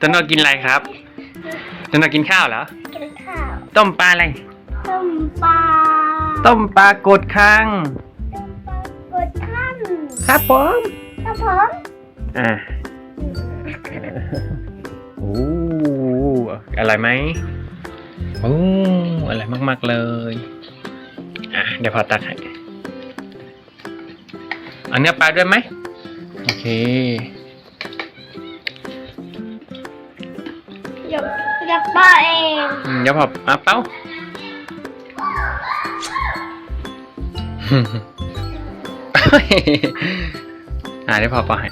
ต้นโนกินอะไรครับต้นโนกินข้าวเหรอ กินข้าว ต้มปลาอะไร ต้มปลา ต้มปลากดคัง กดข้ามครับผมครับผมอ่าโอ้อร่อยไหมโอ้อร่อยมาก ๆ เลย อะ เดี๋ยวพอตักให้เอาเนื้อปลาด้วยไหม โอเค อยากอยากปลาเองอืมเดี๋ยวพออะเป้า อ่าเดี๋ยวพอเป้าให้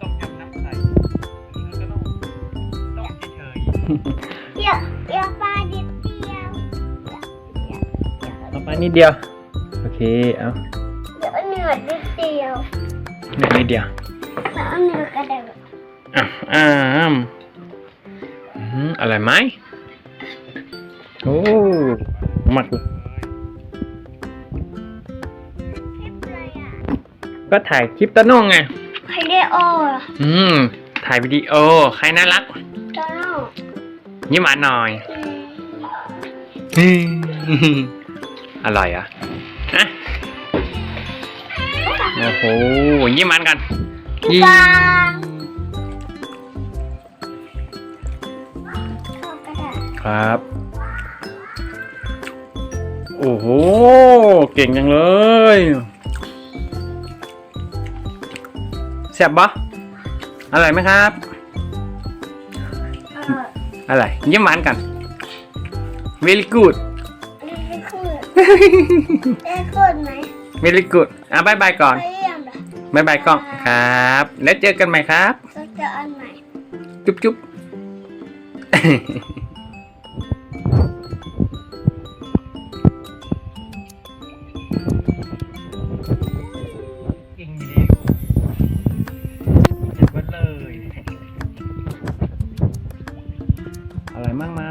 ต้มยำน้ำใสแล้วก็ต้องต้มเฉยอยากอยากปลา ๆเอาไปนิดเดียว โอเค เอาเดี๋ยวเหนือดิบเดียวหนึ่งนิดเดียวแล้วเอาเหนือกระเดกอะอ่ามอืมอร่อยไหมโอ้มักเลยคลิปเลยอะก็ถ่ายคลิปตะนุ่งไงใครได้โอ้อะอืม ถ่ายวิดีโอ ใครน่ารักตอนนั้นยิ้มหวานหน่อย อืมอร่อยอะอะโอ้โหยิ้มหวานกันพี่ปลาเอากระดาษครับ โอ้โห เก่งจังเลย แซ่บปะอร่อยไหมครับเอออร่อยยิ้มหวานกัน very good นี่ไม่คืด ได้คืดไหม very good อะบายบายก่อนไม่เยี่ยมเหรอ บายบายกล้องครับ แล้วเจอกันใหม่ครับก็จะอันไหน จุ๊บจุ๊บ เก่งดีเลยเจ็บเลย อร่อยมากไหม